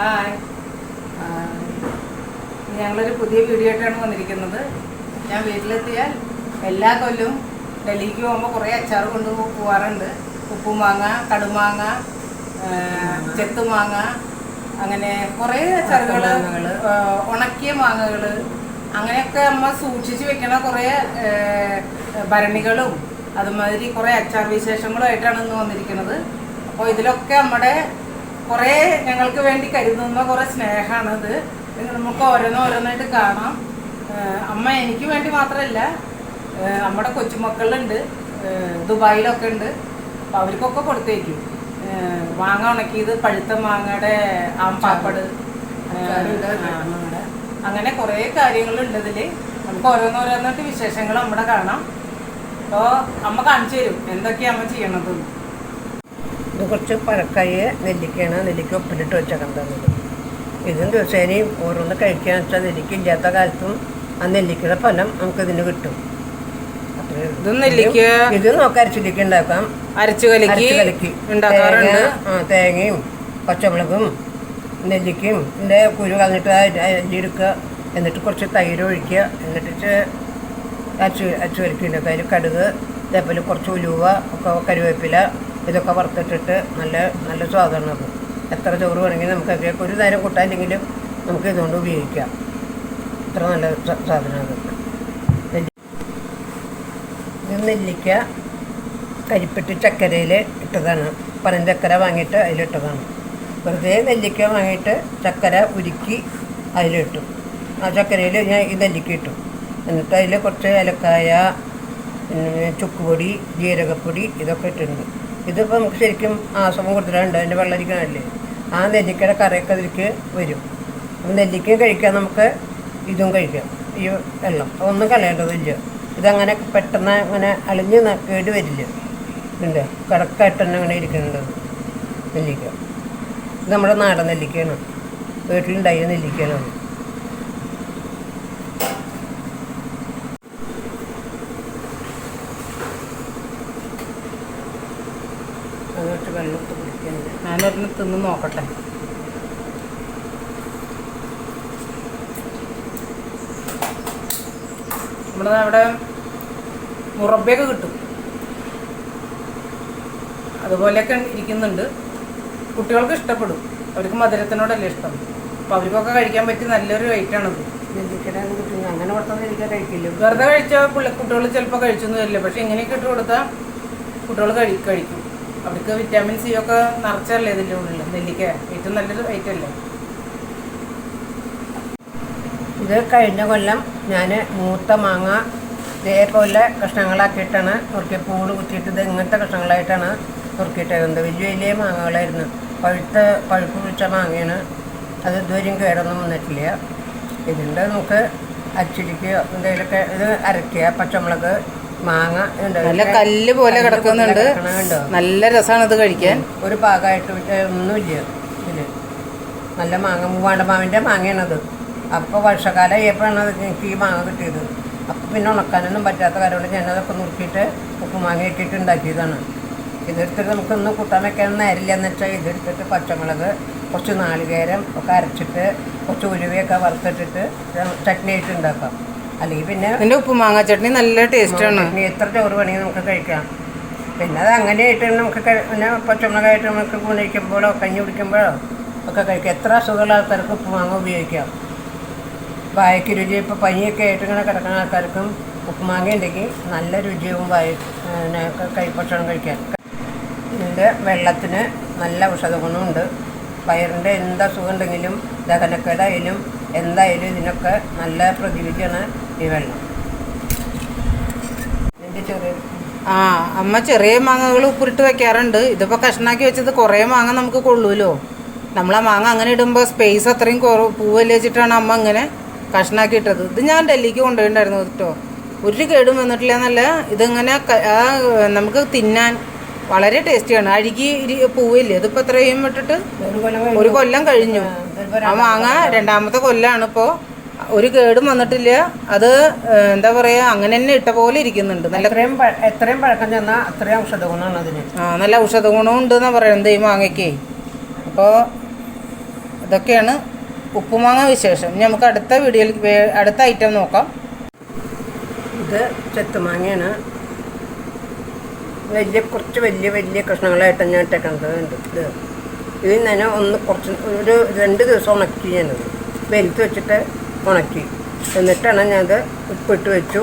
Hi ഞങ്ങളൊരു പുതിയ video ആയിട്ടാണ് വന്നിരിക്കുന്നത്. ഞാൻ വീട്ടിലെത്തിയാൽ എല്ലാ കൊല്ലവും ഡൽഹിക്ക് പോകുമ്പോൾ കുറേ അച്ചാർ കൊണ്ട് പോവാറുണ്ട്. ഉപ്പുമാങ്ങ കടുമാങ്ങ ചെത്തുമാങ്ങ അങ്ങനെ കുറേ അച്ചാറുകൾ ഉണക്കിയ മാങ്ങകൾ അങ്ങനെയൊക്കെ അമ്മ സൂക്ഷിച്ച് വെക്കണ കുറേ ഭരണികളും അതുമാതിരി കുറേ അച്ചാർ വിശേഷങ്ങളും ആയിട്ടാണ് ഇന്ന് വന്നിരിക്കുന്നത്. അപ്പോൾ ഇതിലൊക്കെ നമ്മുടെ കുറേ ഞങ്ങൾക്ക് വേണ്ടി കരുതുന്ന കുറേ സ്നേഹമാണത് നമുക്ക് ഓരോന്നോ ഓരോന്നായിട്ട് കാണാം. അമ്മ എനിക്ക് വേണ്ടി മാത്രമല്ല നമ്മുടെ കൊച്ചുമക്കളുണ്ട്. ദുബായിലൊക്കെ ഉണ്ട്. അപ്പം അവർക്കൊക്കെ കൊടുത്തേക്കും. മാങ്ങ ഉണക്കിയത് പഴുത്ത മാങ്ങയുടെ ആമ്പാപ്പട്. അങ്ങനെ കുറേ കാര്യങ്ങളുണ്ട് ഇതിൽ നമുക്ക് ഓരോന്നോരോന്നായിട്ട് വിശേഷങ്ങൾ നമ്മുടെ കാണാം. അപ്പോൾ അമ്മ കാണിച്ചു തരും. എന്തൊക്കെയാണ് അമ്മ ചെയ്യണത് ഇത് കുറച്ച് പഴക്കായ നെല്ലിക്കയാണ്. നെല്ലിക്ക ഉപ്പിലിട്ട് വെച്ചേക്കുന്നത് ഇതും ദിവസേനയും ഓരോന്ന് കഴിക്കുകയെന്ന് വെച്ചാൽ നെല്ലിക്ക ഇല്ലാത്ത കാലത്തും ആ നെല്ലിക്കയുടെ ഫലം നമുക്ക് ഇതിന് കിട്ടും. ഇത് നെല്ലിക്ക ഇത് നോക്കാം അരച്ചിലിക്ക ഉണ്ടാക്കാം. അരച്ചു കലക്കി ഉണ്ടാക്കാറുണ്ട്. തേങ്ങയും പച്ചമുളകും നെല്ലിക്കയും ഇതിന്റെ കുരു കളഞ്ഞിട്ട് അരിയെടുക്കുക എന്നിട്ട് കുറച്ച് തൈര് ഒഴിക്കുക. എന്നിട്ട് അരച്ച് അരച്ച് കലക്കി ഉണ്ടാക്കുക അതിൽ കടുക് അതേപോലെ കുറച്ച് ഉലുവ ഒക്കെ കരുവേപ്പില ഇതൊക്കെ വറുത്തിട്ടിട്ട് നല്ല നല്ല സ്വാദാണ് അത്. എത്ര ചോറ് വേണമെങ്കിലും നമുക്ക് അതിലേക്ക് ഒരു നേരം കൂട്ടാനില്ലെങ്കിലും നമുക്ക് ഇതുകൊണ്ട് ഉപയോഗിക്കാം. ഇത്ര നല്ല സാധനമാണ് ഇത് നെല്ലിക്ക കരിപ്പെട്ടി ചക്കരയിൽ ഇട്ടതാണ്. പനം ചക്കര വാങ്ങിയിട്ട് അതിലിട്ടതാണ്. വെറുതെ നെല്ലിക്ക വാങ്ങിയിട്ട് ചക്കര ഉരുക്കി അതിലിട്ടു. ആ ചക്കരയിൽ ഞാൻ ഈ നെല്ലിക്ക ഇട്ടു. എന്നിട്ട് അതിൽ കുറച്ച് ഏലക്കായ ചുക്ക് ചുക്കുപൊടി ജീരകപ്പൊടി ഇതൊക്കെ ഇട്ടിട്ടുണ്ട്. ഇതിപ്പോൾ നമുക്ക് ശരിക്കും ആശ്രമം കൊടുത്തിട്ടുണ്ട്. അതിന്റെ വെള്ളരിക്കണല്ലേ ആ നെല്ലിക്കയുടെ കറിയൊക്കെ അതിലേക്ക് വരും. അപ്പം നെല്ലിക്കയും കഴിക്കാം. നമുക്ക് ഇതും കഴിക്കാം. ഈ വെള്ളം. ഒന്നും കളയേണ്ടതില്ല. ഇതങ്ങനെ പെട്ടെന്ന് അങ്ങനെ അളിഞ്ഞ് കേട് വരില്ല. ഉണ്ട് കിടക്കായിട്ട് തന്നെ അങ്ങനെ ഇരിക്കുന്നുണ്ട് നെല്ലിക്ക. ഇത് നമ്മുടെ നാടൻ നെല്ലിക്കയാണ്. വീട്ടിലുണ്ടായ നെല്ലിക്കയാണ് അത്. അത് കുറച്ച് വെള്ളമൊക്കെ ഞാനൊരെണ്ണം തിന്ന് നോക്കട്ടെ. നമ്മുടെ അവിടെ മുറബയൊക്കെ കിട്ടും. അതുപോലെയൊക്കെ ഇരിക്കുന്നുണ്ട്. കുട്ടികൾക്ക് ഇഷ്ടപ്പെടും. അവർക്ക് മധുരത്തിനോടല്ലേ ഇഷ്ടം. അപ്പോൾ അവർക്കൊക്കെ കഴിക്കാൻ പറ്റിയ നല്ലൊരു ഐറ്റാണത്. അങ്ങനെ വെറുതെ കഴിച്ചാൽ കുട്ടികൾ ചിലപ്പോൾ കഴിച്ചൊന്നും വരില്ല. പക്ഷെ ഇങ്ങനെയൊക്കെ ഇട്ട് കൊടുത്താൽ കുട്ടികൾ കഴി കഴിക്കും. അവർക്ക് വിറ്റാമിൻ സി ഒക്കെ നിറച്ചല്ലേ ഇതിന്റെ ഉള്ളിൽ നെല്ലിക്ക ഏറ്റവും നല്ലൊരു ഐറ്റം അല്ലേ? ഇത് കഴിഞ്ഞ കൊല്ലം ഞാൻ മൂത്ത മാങ്ങ ഇതേപോലെ കഷ്ണങ്ങളാക്കിയിട്ടാണ് നുറുക്കി പൂൾ കുത്തിയിട്ട് ഇത് ഇങ്ങനത്തെ കഷ്ണങ്ങളായിട്ടാണ് നുറുക്കിയിട്ടേക്കുന്നത് വലിയ വലിയ മാങ്ങകളായിരുന്നു. പഴുത്ത പഴുപ്പ് പിടിച്ച മാങ്ങയാണ്. അത് ഇതുവരെയും കേടൊന്നും വന്നിട്ടില്ല. ഇതിന്റെ നമുക്ക് അച്ചിടിക്കുക എന്തെങ്കിലുമൊക്കെ ഇത് അരയ്ക്കുക പച്ചമുളക് മാങ്ങ. നല്ല കല്ല് പോലെ കിടക്കുന്നുണ്ട്. നല്ല രസമാണ് ഇത് കഴിക്കാൻ. ഒരു ഭാഗമായിട്ട് ഒന്നുമില്ല നല്ല മാങ്ങ മൂവാണ്ട മാവിന്റെ മാങ്ങയാണത്. അപ്പോൾ വർഷക്കാലം ആയപ്പോഴാണ് അത് എനിക്ക് ഈ മാങ്ങ കിട്ടിയത്. അപ്പോൾ പിന്നെ ഉണക്കാനൊന്നും പറ്റാത്ത കാര്യമുണ്ട് ഞാനതൊക്കെ നുറുക്കിയിട്ട് ഉപ്പുമാങ്ങ ഇട്ടിട്ട് ഉണ്ടാക്കിയതാണ്. ഇതെടുത്തിട്ട് നമുക്കൊന്ന് കൂട്ടാൻ വെക്കാൻ നേരില്ല എന്ന് വെച്ചാൽ ഇതെടുത്തിട്ട് പച്ചമുളക് കുറച്ച് നാളികേരം ഒക്കെ അരച്ചിട്ട് കുറച്ച് ഉലുവയൊക്കെ വറുത്തിട്ടിട്ട് ചട്നി ആയിട്ട് ഉണ്ടാക്കാം. അല്ലെങ്കിൽ പിന്നെ ഇതിന്റെ ഉപ്പുമാങ്ങ ചട്നി നല്ല ടേസ്റ്റാണ് ഇനി എത്ര ചോറ് വേണമെങ്കിൽ നമുക്ക് കഴിക്കാം. പിന്നെ അത് അങ്ങനെയായിട്ട് നമുക്ക് കഴി- പിന്നെ പച്ചമുളകായിട്ട് നമുക്ക് കുണിക്കുമ്പോഴോ കഞ്ഞി കുടിക്കുമ്പോഴോ ഒക്കെ കഴിക്കാം. എത്ര അസുഖമുള്ള ആൾക്കാർക്ക് ഉപ്പുമാങ്ങ ഉപയോഗിക്കാം. വായക്ക് രുചി ഇപ്പോൾ പനിയൊക്കെ ആയിട്ട് ഇങ്ങനെ കിടക്കുന്ന ആൾക്കാർക്കും ഉപ്പുമാങ്ങ ഉണ്ടെങ്കിൽ നല്ല രുചിയും വായ പിന്നെ കൈ ഭക്ഷണം കഴിക്കാൻ. ഇതിന്റെ വെള്ളത്തിന് നല്ല ഔഷധ ഗുണമുണ്ട്. വയറിന്റെ എന്ത് അസുഖം ഉണ്ടെങ്കിലും ദഹനക്കേടായാലും എന്തായാലും ഇതിനൊക്കെ നല്ല പ്രതിവിധിയാണ്. ഈ വെള്ളം. ആ അമ്മ ചെറിയ മാങ്ങകൾ ഉപ്പിട്ട് വെക്കാറുണ്ട്. ഇതിപ്പോ കഷ്ണാക്കി വെച്ചത് കുറേ മാങ്ങ നമുക്ക് കൊള്ളൂലോ? നമ്മൾ ആ മാങ്ങ അങ്ങനെ ഇടുമ്പോൾ സ്പേസ് അത്രയും കുറവ് പൂവല്ലേ വെച്ചിട്ടാണ് അമ്മ ഇങ്ങനെ കഷ്ണാക്കി ഇട്ടത്. ഇത് ഞാൻ ഡൽഹിക്ക് കൊണ്ടുപോയിണ്ടായിരുന്നു കേട്ടോ ഒരു കേടും വന്നിട്ടില്ല എന്നല്ല ഇതിങ്ങനെ നമുക്ക് തിന്നാൻ വളരെ ടേസ്റ്റിയാണ്. അഴുകി പൂവില്ലേ ഇതിപ്പോൾ അത്രയും ഇട്ടിട്ട് ഒരു കൊല്ലം ഒരു കൊല്ലം കഴിഞ്ഞു. ആ മാങ്ങ രണ്ടാമത്തെ കൊല്ലാണ് ഇപ്പോൾ ഒരു കേടും വന്നിട്ടില്ല. അത് എന്താ പറയാ അങ്ങനെ തന്നെ ഇട്ട പോലെ ഇരിക്കുന്നുണ്ട്. നല്ല എത്രയും എത്രയും പഴക്കം ചെന്നാൽ അത്രയും ഔഷധ ഗുണമാണ് അതിന്. ആ നല്ല ഔഷധ ഗുണവും ഉണ്ട് എന്നാ പറയുന്നത് ഈ മാങ്ങയ്ക്ക്. അപ്പോൾ ഇതൊക്കെയാണ് ഉപ്പുമാങ്ങ വിശേഷം. ഇനി നമുക്ക് അടുത്ത വീഡിയോയിൽ അടുത്ത ഐറ്റം നോക്കാം. ഇത് ചെത്തുമാങ്ങയാണ്. വലിയ കുറച്ച് വലിയ വലിയ കഷ്ണങ്ങളായിട്ട് ഞാൻ ഇട്ടേക്കണത്. ഉണ്ട് ഇത് ഇതിൽ നിന്ന് ഒന്ന് കുറച്ച് ഒരു രണ്ട് ദിവസം ഉണക്കി ഞാനത് വെലുത്ത് വെച്ചിട്ട് ഉണക്കി. എന്നിട്ടാണ് ഞാനത് ഉപ്പിട്ട് വെച്ചു.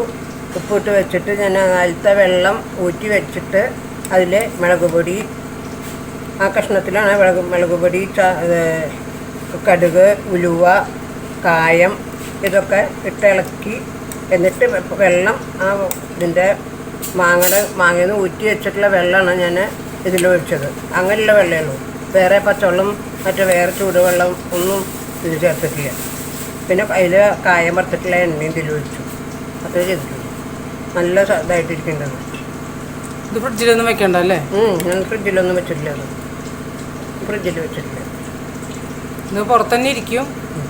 ഉപ്പിട്ട് വെച്ചിട്ട് ഞാൻ അതിലത്തെ വെള്ളം ഊറ്റി വെച്ചിട്ട് അതിൽ മുളക് പൊടി ആ കഷ്ണത്തിലാണ് മുളക് മുളക് പൊടി കടുക് ഉലുവ കായം ഇതൊക്കെ ഇട്ട് ഇളക്കി. എന്നിട്ട് വെള്ളം ആ ഇതിന്റെ മാങ്ങയുടെ മാങ്ങയിൽ നിന്ന് ഊറ്റി വെച്ചിട്ടുള്ള വെള്ളമാണ് ഞാൻ ഇതിലൊഴിച്ചത് അങ്ങനെയുള്ള വെള്ളമേ ഉള്ളൂ. വേറെ പച്ചവെള്ളം മറ്റേ വേറെ ചൂടുവെള്ളം ഒന്നും ഇത് ചേർത്തിട്ടില്ല. പിന്നെ അതിൽ കായം വറുത്തിട്ടുള്ള എണ്ണയും തിരുവച്ചു അത്ര ചെയ്തിട്ടുള്ളൂ. നല്ല ഇതായിട്ടിരിക്കേണ്ടത് ഇത് ഫ്രിഡ്ജിലൊന്നും വെക്കണ്ട അല്ലേ? ഞാൻ ഫ്രിഡ്ജിലൊന്നും വെച്ചിട്ടില്ല അത്. ഫ്രിഡ്ജിൽ വെച്ചിട്ടില്ല. ഇത് പുറത്തന്നെ ഇരിക്കും.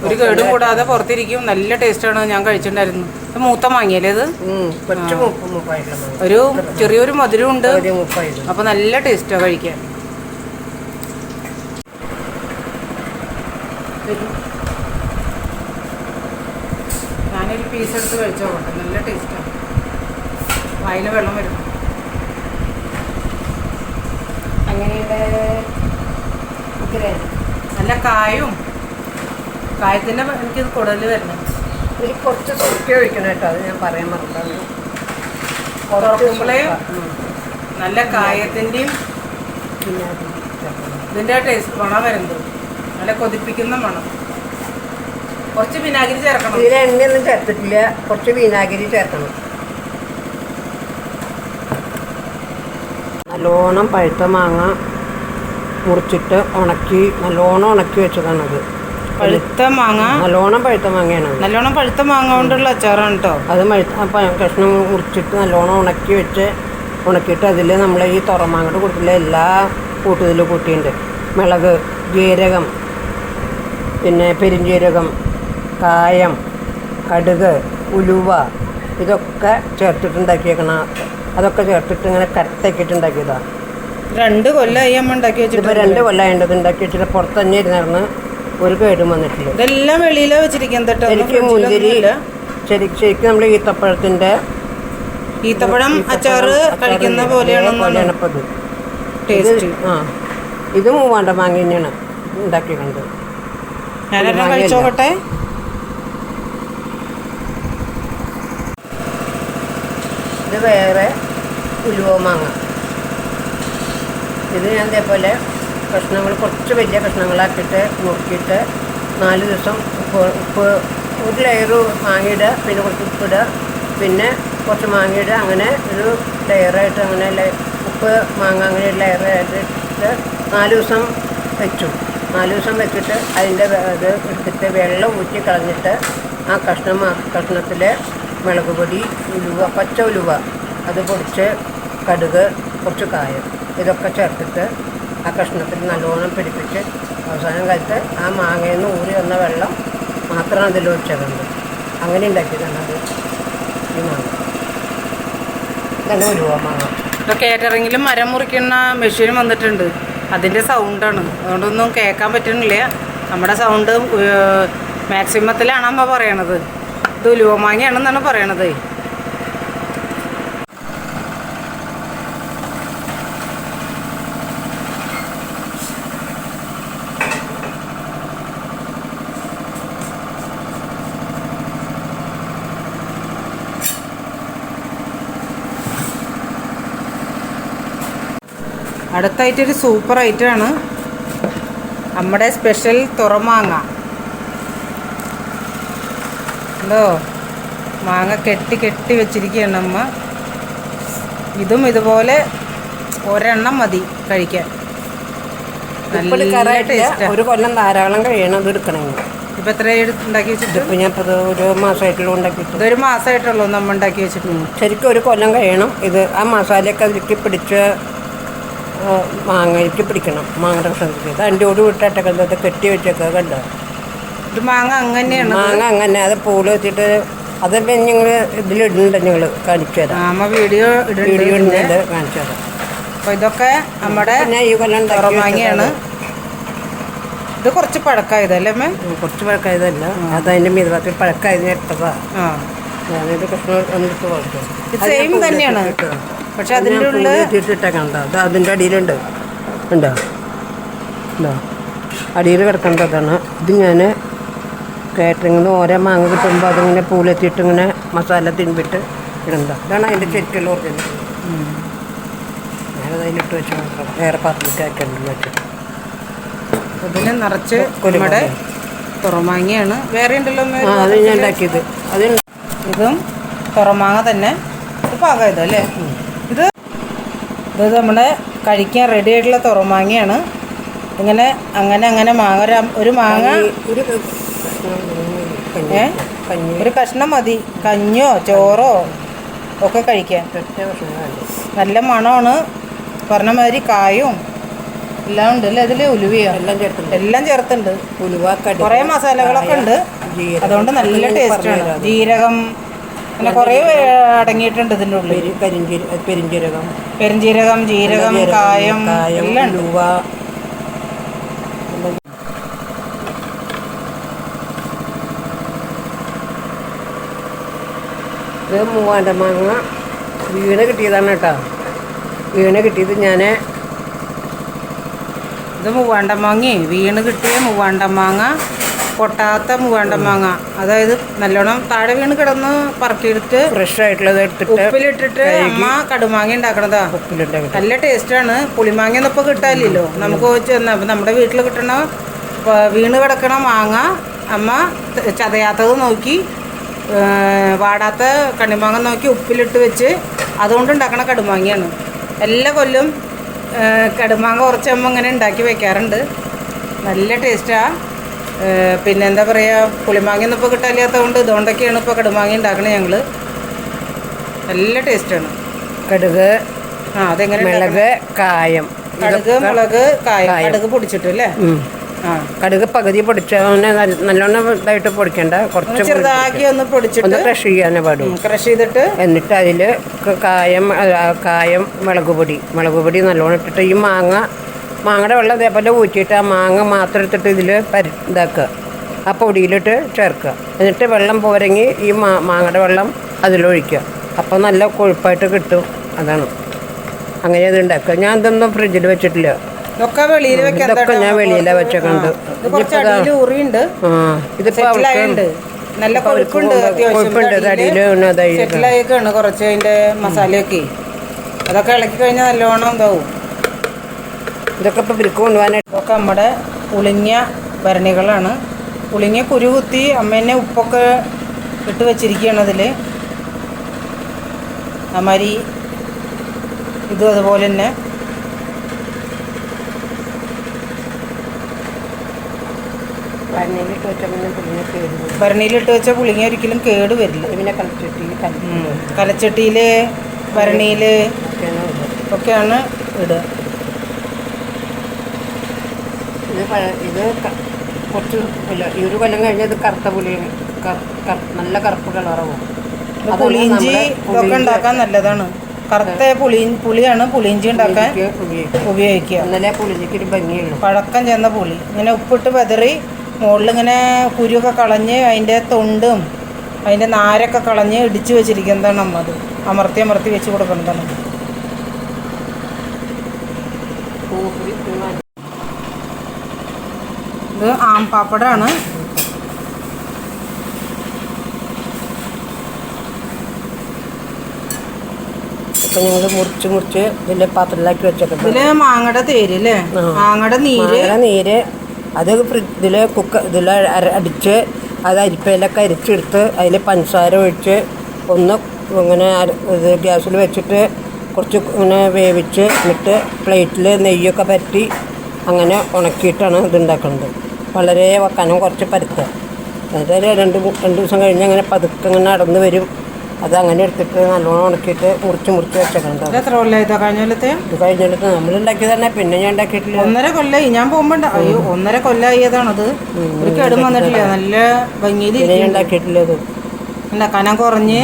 ഒരു കേടും കൂടാതെ പുറത്തിരിക്കും. നല്ല ടേസ്റ്റാണ് ഞാൻ കഴിച്ചിട്ടുണ്ടായിരുന്നു. മൂത്ത മാങ്ങിയല്ലേ ഇത്? ഒരു ചെറിയൊരു മധുരം ഉണ്ട്. ഒരു മുപ്പായിരുന്നു അപ്പൊ നല്ല ടേസ്റ്റാണ് കഴിക്കാൻ. ഞാനൊരു പീസ് എടുത്ത് കഴിച്ചോട്ടെ നല്ല ടേസ്റ്റാണ് വായിൽ വെള്ളം വരും. അങ്ങനെയുടെ നല്ല കായും. കായത്തിന്റെ എനിക്കിത് കൂടുതൽ വരണം ഒരു കുറച്ച് സുർക്ക ഒഴിക്കണം കേട്ടോ. അത് ഞാൻ പറയാൻ മറന്നു നല്ല കായത്തിന്റെയും ഇതിന്റെ ടേസ്റ്റ് മണം വരുന്നത്. നല്ല കൊതിപ്പിക്കുന്ന മണം. കുറച്ച് വിനാഗിരി ചേർക്കണം. ഇതിൽ എണ്ണയൊന്നും ചേർത്തിട്ടില്ല. കുറച്ച് വിനാഗിരി ചേർക്കണം. നല്ലോണം പഴുത്ത മാങ്ങ മുറിച്ചിട്ട് ഉണക്കി നല്ലോണം ഉണക്കി വെച്ചതാണത് പഴുത്ത മാങ്ങ? നല്ലോണം പഴുത്ത മാങ്ങയാണ് നല്ലോണം പഴുത്ത മാങ്ങ കൊണ്ടുള്ള അച്ചാറാണ് കേട്ടോ അത് കഷ്ണം മുറിച്ചിട്ട് നല്ലോണം ഉണക്കി വെച്ച് ഉണക്കിയിട്ട് അതിൽ നമ്മൾ ഈ തുറമാങ്ങയുടെ കൂട്ടത്തിലെ എല്ലാ കൂട്ടുതിൽ കൂട്ടിയിട്ടുണ്ട്. മിളക് ജീരകം പിന്നെ പെരിഞ്ജീരകം കായം കടുക് ഉലുവ ഇതൊക്കെ ചേർത്തിട്ടുണ്ടാക്കിയേക്കണ അതൊക്കെ ചേർത്തിട്ട് ഇങ്ങനെ കരത്തേക്കിട്ടുണ്ടാക്കിയതാ രണ്ട് കൊല്ലമായി അമ്മ ഉണ്ടാക്കി വെച്ചിട്ട് രണ്ട് കൊല്ലമായിട്ട് ഉണ്ടാക്കി വെച്ചിട്ട് പുറത്ത് തന്നെ ഇരുന്നിരുന്ന് ഒരു കേടും വന്നിട്ടില്ല. ഇതെല്ലാം വെളിയിലാ വെച്ചിരിക്കുന്നത് മുന്തിരി. ശരിക്കും ശരിക്കും നമ്മൾ ഈത്തപ്പഴത്തിന്റെ ഈത്തപ്പഴം അച്ചാറ് കഴിക്കുന്ന പോലെയാണ് ഇത് ടേസ്റ്റ്. ആ ഇത് മൂവാണ്ട മാങ്ങ തന്നെയാണ് ഉണ്ടാക്കിയിട്ടുണ്ട് ഞാനെല്ലാം കഴിച്ചോക്കട്ടെ. ഇത് വേറെ ഉലുവ മാങ്ങ. ഇത് ഞാൻ ഇതേപോലെ കഷ്ണങ്ങൾ കുറച്ച് വലിയ കഷ്ണങ്ങളാക്കിയിട്ട് നോക്കിയിട്ട് നാല് ദിവസം ഉപ്പ് ഉപ്പ് ഒരു ലെയർ മാങ്ങയിടുക പിന്നെ കുറച്ച് ഉപ്പിടുക പിന്നെ കുറച്ച് മാങ്ങയിടുക അങ്ങനെ ഒരു ലെയറായിട്ട് അങ്ങനെ ഉപ്പ് മാങ്ങ അങ്ങനെ ഒരു ലെയറായിട്ട് നാല് ദിവസം വെച്ചു. നാല് ദിവസം വെച്ചിട്ട് അതിന്റെ ഇത് എടുത്തിട്ട് വെള്ളം ഊറ്റി കളഞ്ഞിട്ട് ആ കഷ്ണം കഷ്ണത്തിൽ മുളക് പൊടി ഉലുവ പച്ച ഉലുവ. അത് പൊടിച്ച് കടുക് കുറച്ച് കായ. ഇതൊക്കെ ചേർത്തിട്ട് ആ കഷ്ണത്തിൽ നല്ലോണം പിടിപ്പിച്ച് അവസാനം കാലത്ത് ആ മാങ്ങയിൽ നിന്ന് ഊറി വന്ന വെള്ളം മാത്രം അതിൽ ഒഴിച്ചതുണ്ട് അങ്ങനെ ഉണ്ടാക്കിയതാണ് അത്. ഈ മാങ്ങ. ഇതാണ് ഉലുവ മാങ്ങ. ഇപ്പൊ കേറ്ററിങ്ങിലും മരം മുറിക്കുന്ന മെഷീൻ വന്നിട്ടുണ്ട്. അതിന്റെ സൗണ്ടാണ് അതുകൊണ്ടൊന്നും കേൾക്കാൻ പറ്റുന്നില്ല. നമ്മുടെ സൗണ്ട് മാക്സിമത്തിലാണ് അമ്മ പറയണത്. ഇത് ഉലുവമാങ്ങയാണെന്നാണ് പറയണത്. അടുത്തായിട്ടൊരു സൂപ്പർ ഐറ്റമാണ് നമ്മുടെ സ്പെഷ്യൽ തുറമാങ്ങ. എന്തോ മാങ്ങ കെട്ടി കെട്ടി വെച്ചിരിക്കുകയാണ് അമ്മ. ഇതും ഇതുപോലെ ഒരെണ്ണം മതി കഴിക്കാൻ. ഒരു കൊല്ലം ധാരാളം കഴിയണം അത് എടുക്കണമെങ്കിൽ. ഇപ്പം എത്ര ഉണ്ടാക്കി വെച്ചിട്ട്? ഞാൻ ഇപ്പോൾ ഒരു മാസമായിട്ടുള്ള ഉണ്ടാക്കിയിട്ട് ഇതൊരു മാസമായിട്ടുള്ളൂ നമ്മൾ ഉണ്ടാക്കി വെച്ചിട്ടുണ്ട് ശരിക്കും ഒരു കൊല്ലം കഴിയണം. ഇത് ആ മസാലയൊക്കെ അതിലേക്ക് പിടിച്ച് മാങ്ങയ്ക്ക് പിടിക്കണം. മാങ്ങയുടെ ഇത് അതിന്റെ ഒരു വിട്ടിട്ടൊക്കെ കെട്ടി വെച്ചൊക്കെ കണ്ടോ? മാങ്ങ അങ്ങനെയാണ്. മാങ്ങ അങ്ങനെ അത് പൂൾ വെച്ചിട്ട് അത് ഞങ്ങൾ ഇതിലിടുന്നുണ്ട് ഞങ്ങൾ കാണിച്ചു തരാം. അമ്മ വീഡിയോ വീഡിയോ ഇടുന്നുണ്ട് കാണിച്ചു തരാം. അപ്പോൾ ഇതൊക്കെ നമ്മുടെ മാങ്ങയാണ്. ഇത് കുറച്ച് പഴക്കായതല്ലേ അമ്മ? കുറച്ച് പഴക്കായതല്ല. അത് അതിന്റെ മീതഭാഗത്തിൽ പഴക്കായതിന് എടുത്തതാ ആ. ഞാനൊരു കഷ്ണം സെയിം തന്നെയാണ്. പക്ഷെ അതിന്റെ ഉള്ളിൽ ഇട്ടിട്ടേക്കണ്ട അത് അതിന്റെ അടിയിലുണ്ട്. ഉണ്ടോ? ഉണ്ടോ? അടിയിൽ കിടക്കേണ്ടതാണ്. ഇത് ഞാൻ കാറ്ററിങ്ങിൽ നിന്ന് ഓരോ മാങ്ങ കിട്ടുമ്പോൾ അതിങ്ങനെ പൂലെത്തിയിട്ട് ഇങ്ങനെ മസാല തിരുമ്പിട്ട് ഇടണ്ട ഇതാണ് അതിന്റെ ശരിക്കുള്ള ഒറിജിനൽ. ഞാനത് അതിലിട്ട് വെച്ച് മാത്രം വേറെ പാത്രത്തിൽ ആക്കിയിട്ടുണ്ട് വെച്ചു അതിന് നിറച്ച് നമ്മുടെ തുറമാങ്ങയാണ്. വേറെ ഉണ്ടല്ലോ അത് ഞാൻ ഉണ്ടാക്കിയത്. അത് ഇതും തുറമാങ്ങ തന്നെ. ഇത് പാകം അല്ലേ? ഇത് ഇത് നമ്മുടെ കഴിക്കാൻ റെഡി ആയിട്ടുള്ള തുറമാങ്ങയാണ്. ഇങ്ങനെ അങ്ങനെ അങ്ങനെ മാങ്ങ ഒരു മാങ്ങ ഒരു ഏ? ഒരു കഷ്ണം മതി. കഞ്ഞോ ചോറോ ഒക്കെ കഴിക്കാൻ. നല്ല മണമാണ്. പറഞ്ഞ മാതിരി കായും എല്ലാം ഉണ്ട് അല്ലേ ഇതിൽ ഉലുവയോ? എല്ലാം ചേർത്തുണ്ട് എല്ലാം ചേർത്തുണ്ട് ഉലുവ കുറേ മസാലകളൊക്കെ ഉണ്ട്. അതുകൊണ്ട് നല്ല ടേസ്റ്റാണ് ജീരകം പിന്നെ കുറേ അടങ്ങിയിട്ടുണ്ട് ഇതിന്റെ ഉള്ളിൽ. പെരിഞ്ചീരകം. പെരിഞ്ചീരകം ജീരകം കായം എല്ലാം ഉണ്ട്. ഉലുവ ഇത് മൂവാന്റെ മാങ്ങ. വീണ് കിട്ടിയതാണ് കേട്ടോ. വീണ് കിട്ടിയത് ഞാൻ ഇത് മൂവാണ്ട മാങ്ങ. വീണ് കിട്ടിയ മൂവാണ്ട മാങ്ങ. പൊട്ടാത്ത മൂവാണ്ട മാങ്ങ. അതായത് നല്ലോണം താഴെ വീണ് കിടന്ന് പറക്കിയെടുത്ത് ഫ്രഷ് ആയിട്ടുള്ളത് എടുത്തിട്ട് ഉപ്പിലിട്ടിട്ട് അമ്മ കടുമാങ്ങ ഉണ്ടാക്കണതാ. ഉപ്പിലിട്ട് നല്ല ടേസ്റ്റാണ്. പുളിമാങ്ങ ഒന്നും ഇപ്പോൾ കിട്ടാനില്ലല്ലോ നമുക്ക് നമ്മുടെ വീട്ടിൽ കിട്ടണ വീണ് കിടക്കണ മാങ്ങ അമ്മ ചതയാത്തത് നോക്കി വാടാത്ത കണ്ണിമാങ്ങ നോക്കി ഉപ്പിലിട്ട് വെച്ച് അതുകൊണ്ട് ഉണ്ടാക്കണ കടുമാങ്ങയാണ്. എല്ലാ കൊല്ലും കടുമാങ്ങ കുറച്ച് അമ്മ ഇങ്ങനെ ഉണ്ടാക്കി വെക്കാറുണ്ട്. നല്ല ടേസ്റ്റാണ് പിന്നെ എന്താ പറയുക പുളിമാങ്ങയൊന്നും ഇപ്പോൾ കിട്ടാനില്ലാത്തതുകൊണ്ട് ഇതുകൊണ്ടൊക്കെയാണ് ഇപ്പോൾ കടുമാങ്ങ ഉണ്ടാക്കണത് ഞങ്ങൾ നല്ല ടേസ്റ്റാണ്. കടുക് ആ അതെങ്ങനെ മുളക് കായം. കടുക് മുളക് കായം. കടുക് പൊടിച്ചിട്ടു അല്ലേ? കടുക് പകുതി പൊടിച്ച നല്ലോണം ഇതായിട്ട് പൊടിക്കണ്ട. കുറച്ച് ചെറുതാക്കി ഒന്ന് പൊടിച്ചിട്ട് ഒന്ന് ക്രഷ് ചെയ്യാനേ പാടും ക്രഷ് ചെയ്തിട്ട് എന്നിട്ട് അതിൽ കായം കായം മുളക് പൊടി. മുളക് പൊടി നല്ലോണം ഇട്ടിട്ട് ഈ മാങ്ങ മാങ്ങയുടെ വെള്ളം അതേപോലെ ഊറ്റിയിട്ട് ആ മാങ്ങ മാത്രം എടുത്തിട്ട് ഇതിൽ പരി ഇതാക്കുക. ആ പൊടിയിലിട്ട് ചേർക്കുക. എന്നിട്ട് വെള്ളം പോരങ്ങി ഈ മാ മാങ്ങയുടെ വെള്ളം അതിലൊഴിക്കുക. അപ്പോൾ നല്ല കൊഴുപ്പായിട്ട് കിട്ടും. അതാണ്. അങ്ങനെ അത് ഉണ്ടാക്കുക. ഞാൻ ഇതൊന്നും ഫ്രിഡ്ജിൽ വെച്ചിട്ടില്ല. ഇതൊക്കെ വെളിയിൽ വെക്കാൻ ഇതൊക്കെ ഞാൻ കുറച്ച് ഉറിയുണ്ട്. ഇതിപ്പോൾ സെറ്റിലായുണ്ട് നല്ല കൊഴുപ്പുണ്ട് സെറ്റിലായേക്കാണ് കുറച്ച് അതിന്റെ മസാലയൊക്കെ. അതൊക്കെ ഇളക്കി കഴിഞ്ഞാൽ നല്ലോണം ഇതാവും. ഇതൊക്കെ ഇപ്പോൾ വിൽക്ക് കൊണ്ടുപോകാനായിട്ട് ഇതൊക്കെ നമ്മുടെ പുളിങ്ങിയ ഭരണികളാണ്. പുളിഞ്ഞ കുരുകുത്തി അമ്മേനെ ഉപ്പൊക്കെ ഇട്ട് വെച്ചിരിക്കുകയാണ് അതിൽ അമാരി ഇതും അതുപോലെ തന്നെ. ഭരണിയിലിട്ട് വെച്ച പുളിങ്ങ ഒരിക്കലും കേട് വരില്ല. പിന്നെ കലക്കി കലച്ചട്ടിയിൽ ഭരണിയിൽ ഒക്കെയാണ് ഇടുക. ഇത് ഇത് കുറച്ച് ഇല്ല ഈ ഒരു കൊല്ലം കഴിഞ്ഞത് കറുത്ത പുളി നല്ല കറുപ്പ് കളറാവും. പുളിയിഞ്ചി ഒക്കെ ഉണ്ടാക്കാൻ നല്ലതാണ്. കറുത്ത പുളി പുളിയാണ് പുളിയിഞ്ചി ഉണ്ടാക്കാൻ ഉപയോഗിക്കുക. ഇന്നലെ പുളിഞ്ചിക്ക് ഒരു ഭംഗിയുള്ളൂ. പഴക്കം ചെന്ന പുളി. ഇങ്ങനെ ഉപ്പിട്ട് വെതറി മുകളിൽ ഇങ്ങനെ കുരുവൊക്കെ കളഞ്ഞ് അതിന്റെ തൊണ്ടും അതിന്റെ നാരൊക്കെ കളഞ്ഞ് ഇടിച്ചു വെച്ചിരിക്കുന്നതാണ് അമ്മ അത്. അമർത്തി അമർത്തി വെച്ച് കൊടുക്കുന്നതാണ്. ഇത് ആംപാപ്പടാണ് ഇപ്പൊ ഞങ്ങൾ മുറിച്ച് മുറിച്ച് ഇതിന്റെ പാത്രത്തിലാക്കി വെച്ചേക്കുന്നത്. ഇതിൽ മാങ്ങയുടെ തേര് അല്ലേ ആ. മാങ്ങയുടെ നീര്. നീര്. അത് ഇതിൽ കുക്ക ഇതിൽ അടിച്ച് അത് അരിപ്പയിലൊക്കെ അരിച്ചെടുത്ത് അതിൽ പഞ്ചസാര ഒഴിച്ച് ഒന്ന് ഇങ്ങനെ ഇത് ഗ്യാസിൽ വെച്ചിട്ട് കുറച്ച് ഇങ്ങനെ വേവിച്ച് എന്നിട്ട് പ്ലേറ്റിൽ നെയ്യൊക്കെ പറ്റി അങ്ങനെ ഉണക്കിയിട്ടാണ് ഇത് ഉണ്ടാക്കുന്നത് വളരെ കനം കുറച്ച് പരുത്തുക. എന്നിട്ട് രണ്ട് രണ്ട് ദിവസം കഴിഞ്ഞ് അങ്ങനെ പതുക്കെ ഇങ്ങനെ നടന്ന് വരും. അത് അങ്ങനെ എടുത്തിട്ട് നല്ലോണം ഉണക്കിയിട്ട് മുറിച്ച് മുറിച്ച് വെച്ചിട്ടുണ്ട് എത്ര കൊല്ലം ഇതാ കഴിഞ്ഞ കൊല്ലത്തെ? ഇത് കഴിഞ്ഞിട്ട് നമ്മൾ ഉണ്ടാക്കിയത് തന്നെ പിന്നെ ഞാൻ ഉണ്ടാക്കിയിട്ടില്ല. ഒന്നര കൊല്ലായി. ഞാൻ പോകുമ്പോ അയ്യോ ഒന്നര കൊല്ലായതാണത് ഒരു കേടും വന്നിട്ടില്ല. നല്ല ഭംഗിയിൽ പിന്നെ ഞാൻ ഉണ്ടാക്കിയിട്ടില്ല ഇത്. അല്ല കനം കുറഞ്ഞ്.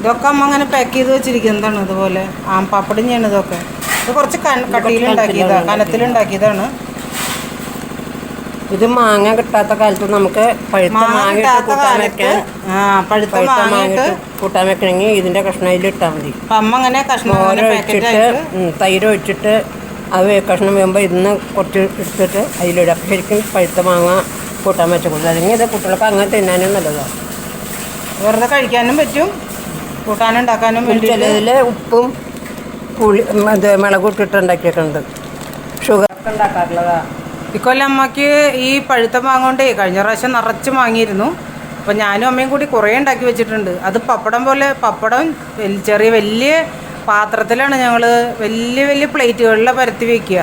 ഇതൊക്കെ അമ്മ അങ്ങനെ പാക്ക് ചെയ്ത് വെച്ചിരിക്കുന്നതാണ് ഇതുപോലെ? ആം പപ്പടിഞ്ഞാണ് ഇതൊക്കെ ഇത് കുറച്ച് കട്ടിയിലുണ്ടാക്കിയതാണ് കനത്തിലുണ്ടാക്കിയതാണ്. ഇത് മാങ്ങ കിട്ടാത്ത കാലത്ത് നമുക്ക് പഴുത്ത മാങ്ങ കൂട്ടാൻ വെക്കാൻ പഴുത്ത മാങ്ങ കൂട്ടാൻ വെക്കണമെങ്കിൽ ഇതിന്റെ കഷ്ണം ഇതിൽ ഇട്ടാൽ മതി. അമ്മ അങ്ങനെ ഒഴിച്ചിട്ട് തൈര് ഒഴിച്ചിട്ട് അത് കഷ്ണം വരുമ്പോൾ ഇതിന്ന് കുറച്ച് എടുത്തിട്ട് അതിലിടുക. അപ്പം ശരിക്കും പഴുത്ത മാങ്ങ കൂട്ടാൻ വെച്ച കൊടുക്കുക അല്ലെങ്കിൽ ഇത് കുട്ടികൾക്ക് അങ്ങനെ തിന്നാനും നല്ലതാണ് വെറുതെ കഴിക്കാനും പറ്റും. കൂട്ടാനുണ്ടാക്കാനും വേണ്ടി ചിലതിൽ ഉപ്പും പുളി ഇത് മുളകും ഇട്ടിട്ട് ഉണ്ടാക്കിയിട്ടുണ്ട് ഷുഗർ ഉണ്ടാക്കാറുള്ളതാണ് ഉണ്ടാക്കാറുള്ളതാ. ഇക്കൊല്ലം അമ്മയ്ക്ക് ഈ പഴുത്ത മാങ്ങ കൊണ്ടേ കഴിഞ്ഞ പ്രാവശ്യം നിറച്ച് വാങ്ങിയിരുന്നു അപ്പം ഞാനും അമ്മയും കൂടി കുറേ ഉണ്ടാക്കി വെച്ചിട്ടുണ്ട്. അത് പപ്പടം പോലെ പപ്പടം ചെറിയ വലിയ പാത്രത്തിലാണ് ഞങ്ങൾ വലിയ വലിയ പ്ലേറ്റുകളിൽ പരത്തി വയ്ക്കുക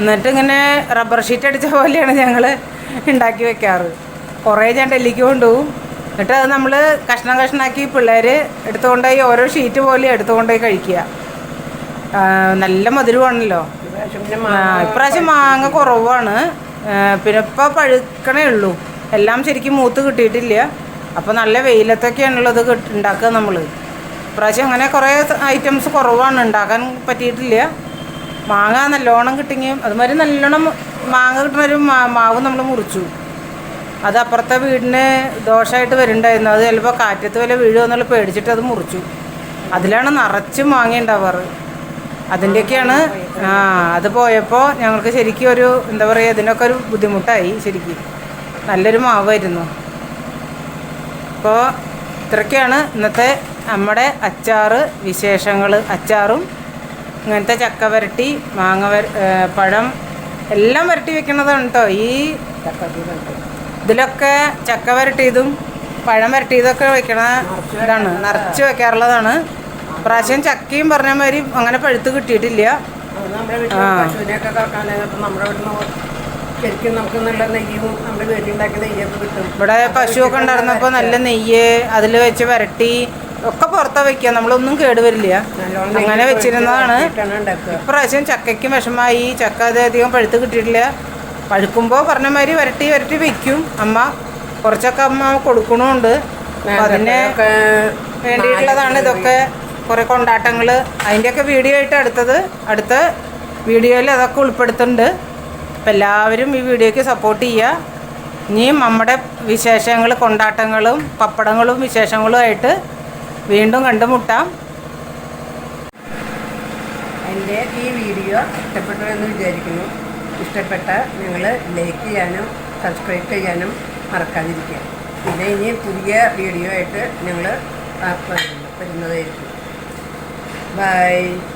എന്നിട്ട് ഇങ്ങനെ റബ്ബർ ഷീറ്റ് അടിച്ച പോലെയാണ് ഞങ്ങൾ ഉണ്ടാക്കി വെക്കാറ്. കുറേ ഞാൻ ഡൽഹിക്ക് കൊണ്ടുപോകും. എന്നിട്ട് അത് നമ്മൾ കഷ്ണം കഷ്ണാക്കി പിള്ളേർ എടുത്തുകൊണ്ടുപോയി ഓരോ ഷീറ്റ് പോലെ എടുത്തുകൊണ്ടുപോയി കഴിക്കുക. നല്ല മധുരമാണല്ലോ. ഇപ്രാവശ്യം മാങ്ങ കുറവാണ്. പിന്നെ ഇപ്പം പഴുക്കണേ ഉള്ളൂ. എല്ലാം ശരിക്കും മൂത്ത് കിട്ടിയിട്ടില്ല. അപ്പോൾ നല്ല വെയിലത്തൊക്കെയാണുള്ളത് ഉണ്ടാക്കുക നമ്മൾ ഇപ്രാവശ്യം അങ്ങനെ കുറേ ഐറ്റംസ് കുറവാണ്. ഉണ്ടാക്കാൻ പറ്റിയിട്ടില്ല. മാങ്ങ നല്ലോണം കിട്ടിങ്ങി അതുമാതിരി നല്ലോണം മാങ്ങ കിട്ടുന്നൊരു മാവ് നമ്മൾ മുറിച്ചു. അത് അപ്പുറത്തെ വീടിന് ദോഷമായിട്ട് വരുന്നുണ്ടായിരുന്നു അത് ചിലപ്പോൾ കാറ്റത്ത് വല്ല വീഴുമെന്നുള്ള പേടിച്ചിട്ട് അത് മുറിച്ചു. അതിലാണ് നിറച്ച് മാങ്ങ ഉണ്ടാവാറ്. അതിന്റെയൊക്കെയാണ് ആ അത് പോയപ്പോൾ ഞങ്ങൾക്ക് ശരിക്കും ഒരു എന്താ പറയുക ഇതിനൊക്കെ ഒരു ബുദ്ധിമുട്ടായി ശരിക്കും. നല്ലൊരു മാവായിരുന്നു. അപ്പോൾ ഇത്രയൊക്കെയാണ് ഇന്നത്തെ നമ്മുടെ അച്ചാറ് വിശേഷങ്ങൾ അച്ചാറും ഇങ്ങനത്തെ ചക്ക വരട്ടി മാങ്ങ വര പഴം എല്ലാം വരട്ടി വെക്കണതാണ് കേട്ടോ ഈ ഇതിലൊക്കെ ചക്ക വരട്ടിയതും പഴം വരട്ടിയതൊക്കെ വെക്കണ ഇതാണ് നിറച്ച് വെക്കാറുള്ളതാണ്. പ്രാവശ്യം ചക്കയും പറഞ്ഞ മാതിരി അങ്ങനെ പഴുത്ത് കിട്ടിയിട്ടില്ല. നമ്മുടെ വീട്ടിൽ. പശുവിനെയൊക്കെ കറക്കാനായിട്ട് നമ്മുടെ വീട്ടിൽ നിന്ന് ശരിക്കും നമുക്ക് നല്ല നെയ്യും നമ്മുടെ വീട്ടിലുണ്ടാക്കിയ നെയ്യൊക്കെ കിട്ടും. ഇവിടെ പശുവൊക്കെ ഉണ്ടായിരുന്നപ്പോൾ നല്ല നെയ്യ് അതിൽ വെച്ച് വരട്ടി ഒക്കെ പുറത്താ വെക്കുക. നമ്മളൊന്നും കേടുവരില്ല അങ്ങനെ വെച്ചിരുന്നതാണ്. ഇപ്രാവശ്യം ചക്കയ്ക്കും വിഷമായി. ചക്ക അത് അധികം പഴുത്ത് കിട്ടിയിട്ടില്ല. പഴുക്കുമ്പോ പറഞ്ഞ മാതിരി വരട്ടി വരട്ടി വെക്കും. അമ്മ കുറച്ചൊക്കെ അമ്മ കൊടുക്കണമുണ്ട് അപ്പം അതിന് വേണ്ടിയിട്ടുള്ളതാണ് ഇതൊക്കെ. കുറേ കൊണ്ടാട്ടങ്ങൾ അതിന്റെയൊക്കെ വീഡിയോ ആയിട്ട് അടുത്തത് അടുത്ത വീഡിയോയിൽ അതൊക്കെ ഉൾപ്പെടുത്തുന്നുണ്ട്. അപ്പം എല്ലാവരും ഈ വീഡിയോയ്ക്ക് സപ്പോർട്ട് ചെയ്യുക. ഇനിയും നമ്മുടെ വിശേഷങ്ങൾ കൊണ്ടാട്ടങ്ങളും പപ്പടങ്ങളും വിശേഷങ്ങളും ആയിട്ട് വീണ്ടും കണ്ടുമുട്ടാം. എന്റെ ഈ വീഡിയോ ഇഷ്ടപ്പെട്ടു എന്ന് വിചാരിക്കുന്നു. ഇഷ്ടപ്പെട്ട നിങ്ങൾ ലൈക്ക് ചെയ്യാനും സബ്സ്ക്രൈബ് ചെയ്യാനും മറക്കാതിരിക്കുക. പിന്നെ ഇനി പുതിയ വീഡിയോ ആയിട്ട് ഞങ്ങൾ വരുന്നതായിരിക്കും. Bye.